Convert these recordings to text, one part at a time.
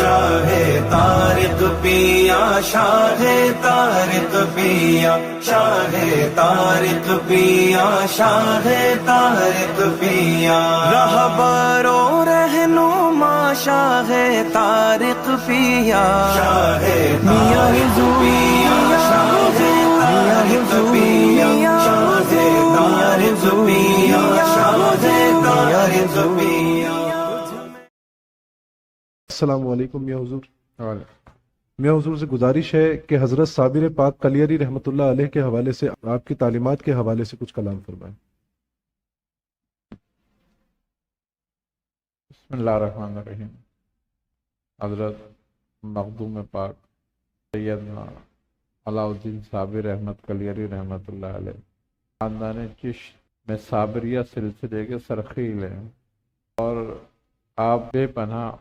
شاہ تارک پیا شاہ تارک پیا شاہ تارک پیا شاہ تارک پیا۔ رہبرو رہنما شاہ تارک پیا۔ شاہ میاں پیا شاہ تارک پیا شاہ تارک پیا شاہ تارک پیا۔ السلام علیکم یا حضور۔ میاں حضور سے گزارش ہے کہ حضرت صابر پاک کلیری رحمۃ اللہ علیہ کے حوالے سے آپ کی تعلیمات کے حوالے سے کچھ کلام فرمائیں۔ بسم اللہ الرحمن الرحیم۔ حضرت مخدوم پاک سیدنا علاء الدین صابر احمد کلیری رحمۃ اللہ علیہ۔ خاندان چشت میں صابریہ سلسلے کے سرخیل ہیں۔ اور آپ بے پناہ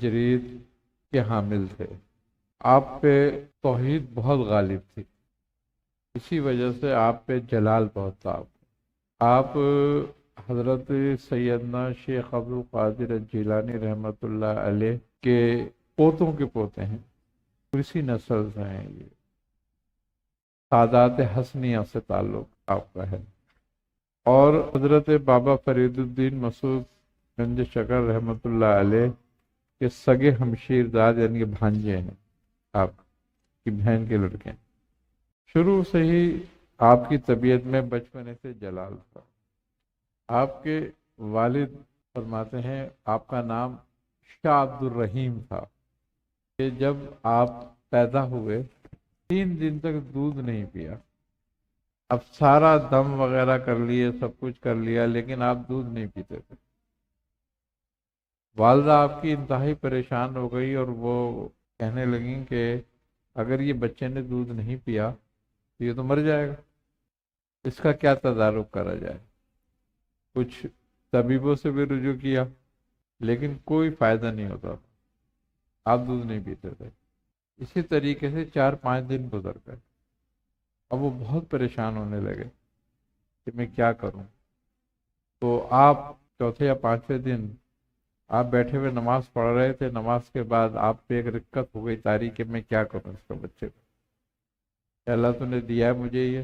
جرید کے حامل تھے۔ آپ پہ توحید بہت غالب تھی۔ اسی وجہ سے آپ پہ جلال بہت تھا۔ آپ حضرت سیدنا شیخ عبد القادر جیلانی رحمۃ اللہ علیہ کے پوتوں کے پوتے ہیں۔ اسی نسل سے ہیں یہ۔ سادات حسنیہ سے تعلق آپ کا ہے۔ اور حضرت بابا فرید الدین مسعود گنج شکر رحمۃ اللہ علیہ کے سگے ہمشیر داد یعنی کہ بھانجے ہیں آپ کی بہن کے لڑکے ہیں۔ شروع سے ہی آپ کی طبیعت میں بچپنے سے جلال تھا۔ آپ کے والد فرماتے ہیں، آپ کا نام شاہ عبد الرحیم تھا کہ جب آپ پیدا ہوئے، تین دن تک دودھ نہیں پیا۔ اب سارا دم وغیرہ کر لیے، سب کچھ کر لیا، لیکن آپ دودھ نہیں پیتے تھے۔ والدہ آپ کی انتہائی پریشان ہو گئی اور وہ کہنے لگیں کہ اگر یہ بچے نے دودھ نہیں پیا تو یہ تو مر جائے گا۔ اس کا کیا تدارک کرا جائے؟ کچھ طبیبوں سے بھی رجوع کیا، لیکن کوئی فائدہ نہیں ہوتا۔ آپ دودھ نہیں پیتے تھے۔ اسی طریقے سے چار پانچ دن گزر گئے۔ اب وہ بہت پریشان ہونے لگے کہ میں کیا کروں؟ تو آپ چوتھے یا پانچویں دن آپ بیٹھے ہوئے نماز پڑھ رہے تھے، نماز کے بعد آپ پہ ایک رکت ہو گئی تاریخ کہ میں کیا کروں اس کو بچے کو؟ اللہ تو نے دیا ہے مجھے یہ،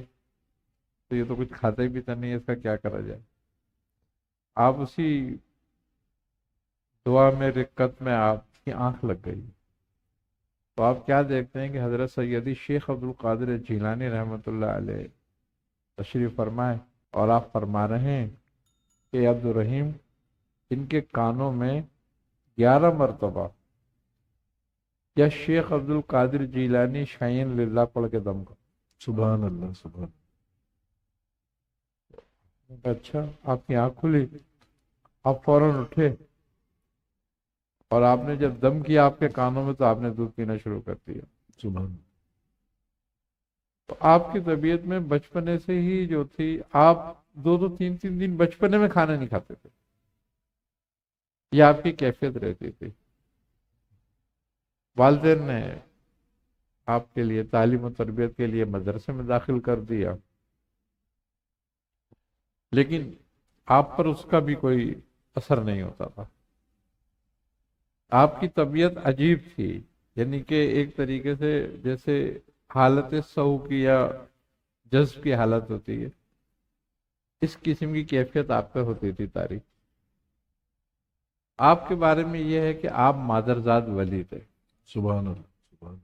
تو یہ تو کچھ کھاتا ہی پیتا نہیں ہے، اس کا کیا کرا جائے؟ آپ اسی دعا میں رکت میں آپ کی آنکھ لگ گئی۔ تو آپ کیا دیکھتے ہیں کہ حضرت سیدی شیخ عبد القادر جیلانی رحمۃ اللہ علیہ تشریف فرمائے اور آپ فرما رہے ہیں کہ عبد الرحیم ان کے کانوں میں گیارہ مرتبہ۔ یا شیخ عبد القادر جیلانی شعین للہ پڑھ کے دم کا سبحان اللہ سبحان اچھا آپ کی آنکھ کھلی؟ آپ فوراً اٹھے۔ اور آپ نے جب دم کیا آپ کے کانوں میں تو آپ نے دودھ پینا شروع کر دیا۔ سبحان تو آپ کی طبیعت میں بچپنے سے ہی جو تھی آپ دو دو تین تین دن بچپنے میں کھانا نہیں کھاتے تھے۔ یہ آپ کی کیفیت رہتی تھی۔ والدین نے آپ کے لیے تعلیم و تربیت کے لیے مدرسے میں داخل کر دیا۔ لیکن آپ پر اس کا بھی کوئی اثر نہیں ہوتا تھا۔ آپ کی طبیعت عجیب تھی یعنی کہ ایک طریقے سے جیسے حالت سہو کی یا جذب کی حالت ہوتی ہے۔ اس قسم کی کیفیت آپ پہ ہوتی تھی تاریخ۔ آپ کے بارے میں یہ ہے کہ آپ مادرزاد ولی تھے۔ سبحان اللہ سبحان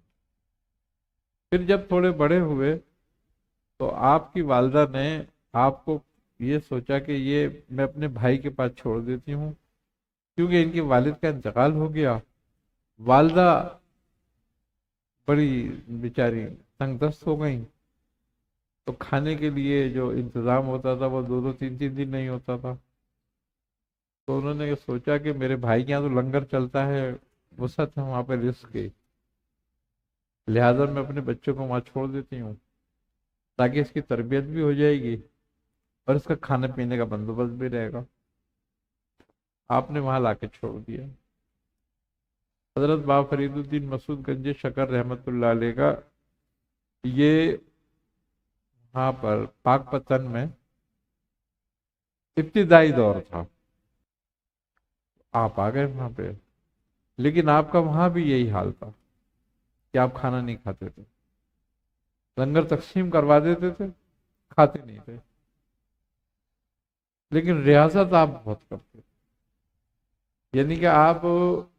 پھر جب تھوڑے بڑے ہوئے تو آپ کی والدہ نے آپ کو یہ سوچا کہ یہ میں اپنے بھائی کے پاس چھوڑ دیتی ہوں کیونکہ ان کے والد کا انتقال ہو گیا۔ والدہ بڑی بیچاری تنگ دست ہو گئیں۔ تو کھانے کے لیے جو انتظام ہوتا تھا وہ دو دو تین تین دن نہیں ہوتا تھا۔ تو انہوں نے سوچا کہ میرے بھائی کے یہاں تو لنگر چلتا ہے، وسعت ہے وہاں پہ رسک کی۔ لہٰذا میں اپنے بچوں کو وہاں چھوڑ دیتی ہوں، تاکہ اس کی تربیت بھی ہو جائے گی اور اس کا کھانے پینے کا بندوبست بھی رہے گا۔ آپ نے وہاں لا کے چھوڑ دیا۔ حضرت با فرید الدین مسعود گنج شکر رحمۃ اللہ علیہ کا یہ وہاں پر پاک پتن میں ابتدائی دور تھا۔ آپ آ گئے وہاں پہ۔ لیکن آپ کا وہاں بھی یہی حال تھا کہ آپ کھانا نہیں کھاتے تھے۔ لنگر تقسیم کروا دیتے تھے، کھاتے نہیں تھے۔ لیکن ریاضت آپ بہت کرتے یعنی کہ آپ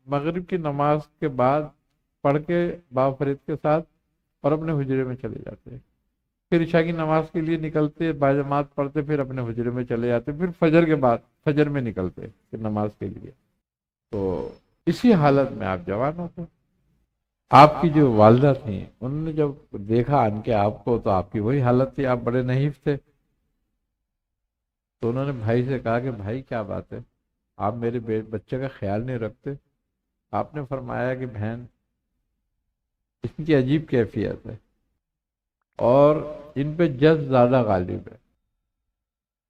مغرب کی نماز کے بعد پڑھ کے باب فرید کے ساتھ اور اپنے حجرے میں چلے جاتے۔ پھر عشاء کی نماز کے لیے نکلتے، باجماعت پڑھتے، پھر اپنے حجرے میں چلے جاتے، پھر فجر کے بعد، فجر میں نکلتے پھر نماز کے لیے۔ تو اسی حالت میں آپ جوان ہوتے آپ کی جو والدہ تھیں، انہوں نے جب دیکھا ان کے آپ کو، تو آپ کی وہی حالت تھی، آپ بڑے نحیف تھے۔ تو انہوں نے بھائی سے کہا کہ بھائی، کیا بات ہے؟ آپ میرے بچے کا خیال نہیں رکھتے۔ آپ نے فرمایا کہ بہن، اس کی عجیب کیفیت ہے۔ اور ان پہ جذب زیادہ غالب ہے۔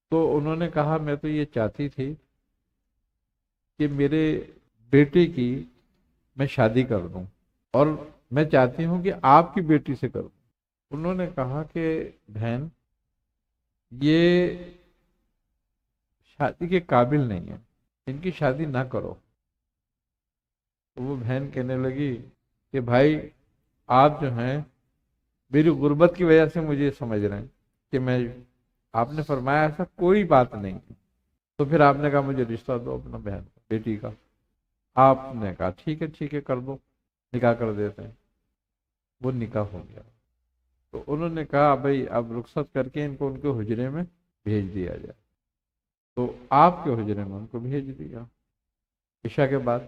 تو انہوں نے کہا، میں تو یہ چاہتی تھی کہ میرے بیٹے کی میں شادی کر دوں اور میں چاہتی ہوں کہ آپ کی بیٹی سے کروں انہوں نے کہا کہ بہن، یہ شادی کے قابل نہیں ہے، ان کی شادی نہ کرو۔ تو وہ بہن کہنے لگی کہ بھائی، آپ جو ہیں، میری غربت کی وجہ سے مجھے سمجھ رہے ہیں کہ میں، آپ نے فرمایا ایسا کوئی بات نہیں۔ تو پھر آپ نے کہا مجھے رشتہ دو اپنا بہن۔ کو بیٹی کا۔ آپ نے کہا، ٹھیک ہے ٹھیک ہے، کر دو۔ نکاح کر دیتے ہیں۔ وہ نکاح ہو گیا۔ تو انہوں نے کہا، بھائی، اب رخصت کر کے ان کو ان کے حجرے میں بھیج دیا جائے۔ تو آپ کے حجرے میں ان کو بھیج دیا۔ عشاء کے بعد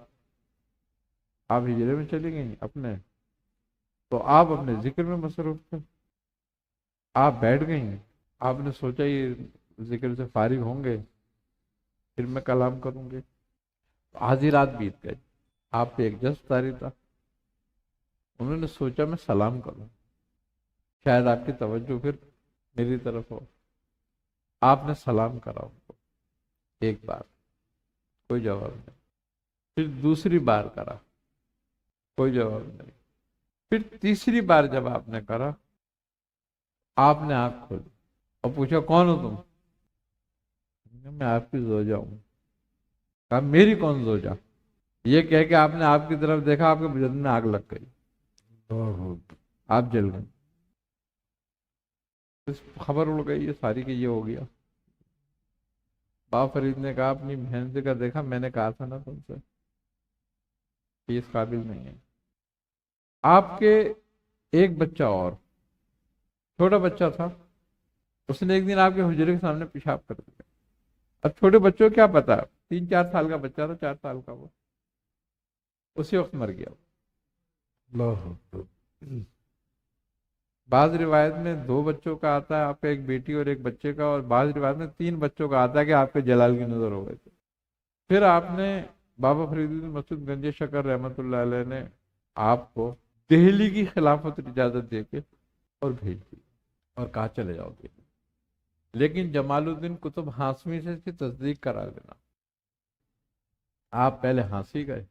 آپ ہجرے میں چلی گئیں اپنے۔ تو آپ اپنے ذکر میں مصروف تھے۔ آپ بیٹھ گئی آپ نے سوچا، یہ ذکر سے فارغ ہوں گے۔ پھر میں کلام کروں گے۔ آدھی رات بیت گئی۔ آپ پہ ایک جذب تاری تھا۔ انہوں نے سوچا میں سلام کروں۔ شاید آپ کی توجہ پھر میری طرف ہو۔ آپ نے سلام کرا ان کو۔ ایک بار۔ کوئی جواب نہیں۔ پھر دوسری بار کرا۔ کوئی جواب نہیں۔ پھر تیسری بار جب آپ نے کرا، آپ نے آنکھ کھولی اور پوچھا، کون ہو تم؟ میں آپ کی زوجہ ہوں۔ کہا، میری کون زوجہ یہ کہہ کے آپ نے آپ کی طرف دیکھا، آپ کے بدن میں آگ لگ گئی۔ آپ جل گئے۔ خبر اڑ گئی، یہ ساری کہ یہ ہو گیا۔ باپ فرید نے کہا، اپنی بہن سے کا دیکھا، میں نے کہا تھا نا تم سے کہ اس قابل نہیں ہے۔ آپ کے ایک بچہ اور، چھوٹا بچہ تھا، اس نے ایک دن آپ کے حجرے کے سامنے پیشاب کر دیا۔ اب چھوٹے بچوں کو کیا پتا؟ تین چار سال کا بچہ تھا چار سال کا وہ۔ اسی وقت مر گیا بعض روایت میں دو بچوں کا آتا ہے آپ کا ایک بیٹی اور ایک بچے کا اور بعض روایت میں تین بچوں کا آتا ہے کہ آپ کے جلال کی نظر ہو گئے تھے۔ پھر آپ نے بابا فرید مسعود گنج شکر رحمۃ اللہ علیہ نے آپ کو دہلی کی خلافت اجازت دے کے اور بھیج دی اور کہا چلے جاؤ گے لیکن جمال الدین کتب ہانسوی سے اس کی تصدیق کرا دینا۔ آپ پہلے ہانسی گئے۔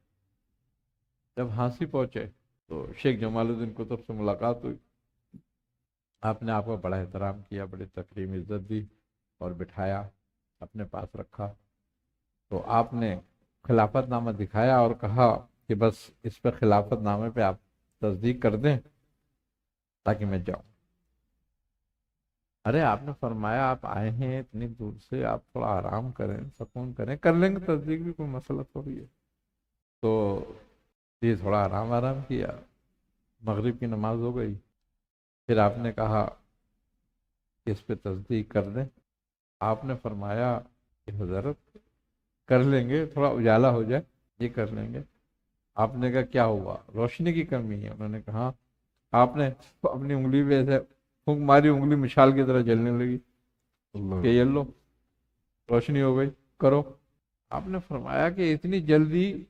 جب ہانسی پہنچے تو شیخ جمال الدین کتب سے ملاقات ہوئی۔ آپ نے آپ کا بڑا احترام کیا، بڑی تقریم عزت دی اور بٹھایا، اپنے پاس رکھا۔ تو آپ نے خلافت نامہ دکھایا اور کہا کہ بس اس پہ خلافت نامے پہ آپ تصدیق کر دیں تاکہ میں جاؤں۔ ارے آپ نے فرمایا آپ آئے ہیں اتنی دور سے، آپ تھوڑا آرام کریں، سکون کریں، کر لیں گے تصدیق بھی، کوئی مسئلہ تھوڑی ہے۔ تو یہ تھوڑا آرام آرام کیا۔ مغرب کی نماز ہو گئی۔ پھر آپ نے کہا کہ اس پہ تصدیق کر دیں۔ آپ نے فرمایا کہ حضرت کر لیں گے، تھوڑا اجالا ہو جائے، یہ کر لیں گے۔ آپ نے کہا کیا ہوا؟ روشنی کی کمی ہے۔ انہوں نے کہا آپ نے اپنی انگلی پہ ایسے پھونک ماری انگلی مشال کی طرح جلنے لگی۔ کہ یہ لو روشنی ہو گئی کرو۔ آپ نے فرمایا کہ اتنی جلدی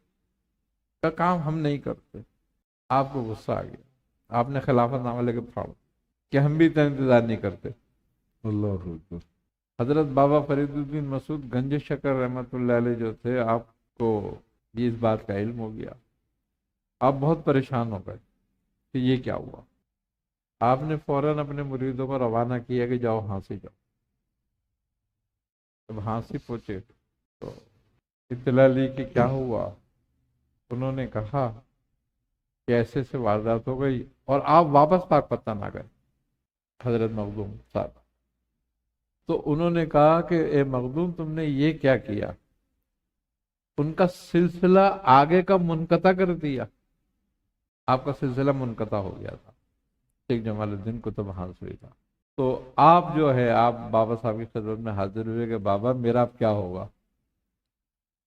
کا کام ہم نہیں کرتے۔ آپ کو غصہ آ گیا۔ آپ نے خلافت نامہ لے کے پھاڑو کہ ہم بھی اتنا انتظار نہیں کرتے۔ اللہ حضرت بابا فرید الدین مسعود گنج شکر رحمۃ اللہ علیہ جو تھے آپ کو یہ اس بات کا علم ہو گیا۔ آپ بہت پریشان ہو گئے کہ یہ کیا ہوا۔ آپ نے فوراً اپنے مریدوں کو روانہ کیا کہ جاؤ ہانسی جاؤ۔ جب ہانسی پہنچے تو اطلاع لی کہ کیا ہوا؟ انہوں نے کہا کہ ایسے سے واردات ہو گئی اور آپ واپس پاک پتہ نہ گئے حضرت مخدوم صاحب۔ تو انہوں نے کہا کہ اے مخدوم تم نے یہ کیا کیا؟ ان کا سلسلہ آگے کا منقطع کر دیا۔ آپ کا سلسلہ منقطع ہو گیا تھا۔ شیخ جمال الدین کتب حاصل تھا۔ تو آپ جو ہے، آپ بابا صاحب کی خدمت میں حاضر ہوئے کہ بابا میرا اب کیا ہوگا؟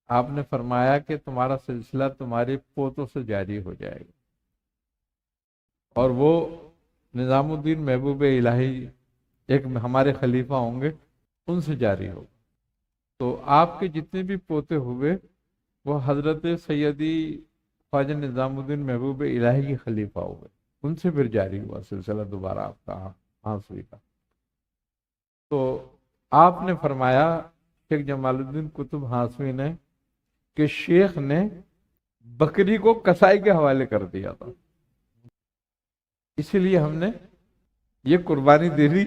آپ نے فرمایا کہ تمہارا سلسلہ تمہاری پوتوں سے جاری ہو جائے گا۔ اور وہ نظام الدین محبوب الہی ایک ہمارے خلیفہ ہوں گے، ان سے جاری ہوگا۔ تو آپ کے جتنے بھی پوتے ہوئے، وہ حضرت سیدی خواجہ نظام الدین محبوب الہی کے خلیفہ ہوئے ان سے پھر جاری ہوا سلسلہ دوبارہ آپ کا ہانسوی کا۔ تو آپ نے فرمایا، شیخ جمال الدین قطب ہانسوی نے کہ شیخ نے بکری کو کسائی کے حوالے کر دیا تھا۔ اسی لیے ہم نے یہ قربانی دے دی۔